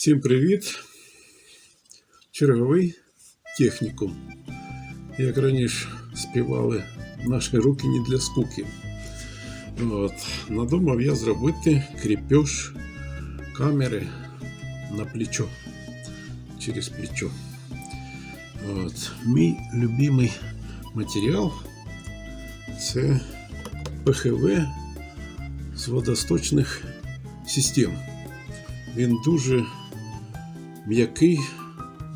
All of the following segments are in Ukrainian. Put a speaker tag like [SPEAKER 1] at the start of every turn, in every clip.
[SPEAKER 1] Всім привіт! Черговий технікум. Як раніше співали наші руки не для скуки. От. Надумав я зробити кріпеж камери на плечо. Через плечо. От. Мій любимий матеріал це ПХВ з водосточних систем. Він дуже м'який,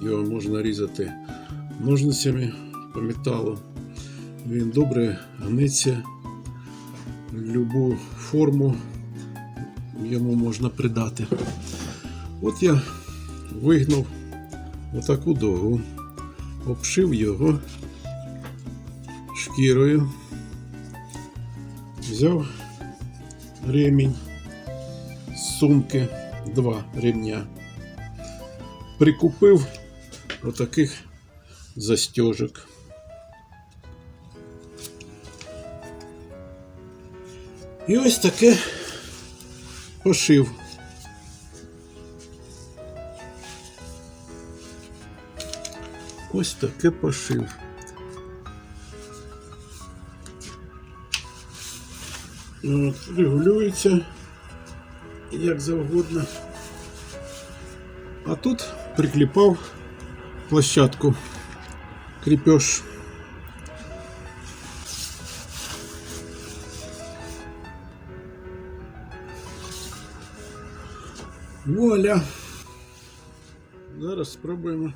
[SPEAKER 1] його можна різати ножницями по металу. Він добре в будь-яку форму йому можна придати. От я вигнув отаку догу, обшив його шкірою, взяв ремінь з сумки, два ремня. Прикупив отаких застежок. І ось таке пошив. Ось таке пошив. От, регулюється як завгодно. А тут прикліпав площадку кріпеж. Вуаля. Зараз спробуємо